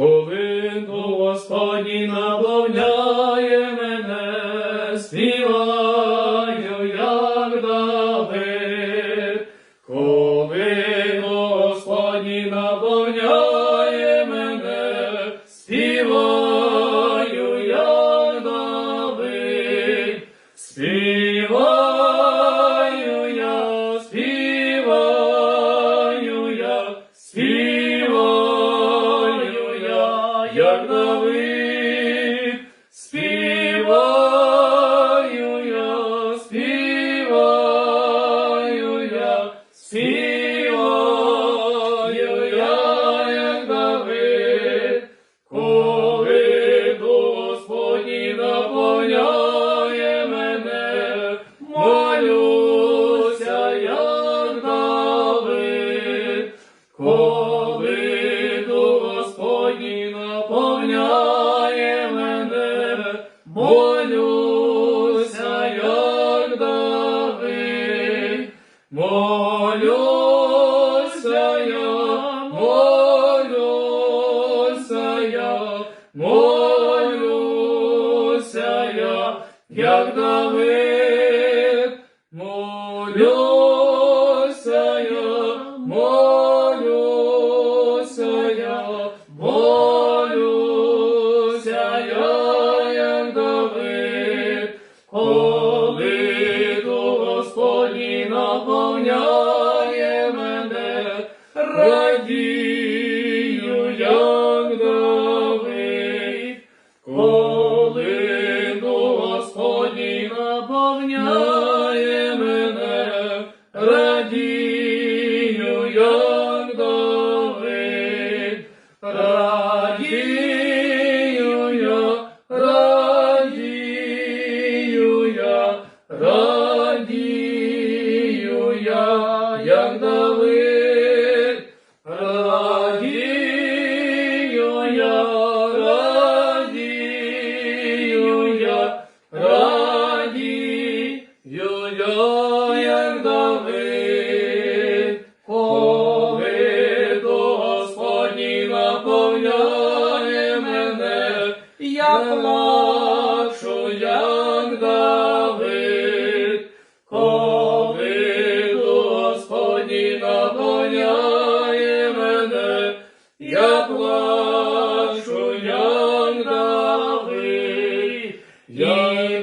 Коли до Господні наповняє мене, співаю, Коли Дух Господній наповняє мене, як Давид. Молюся. Радію, як Давид. Коли Дух Господній наповняє мене, радію, як Давид. Радію я, радію я, радію я, як Давид. я плачу, як Давид, коли Господі наганяє мене, я плачу, як Давид, я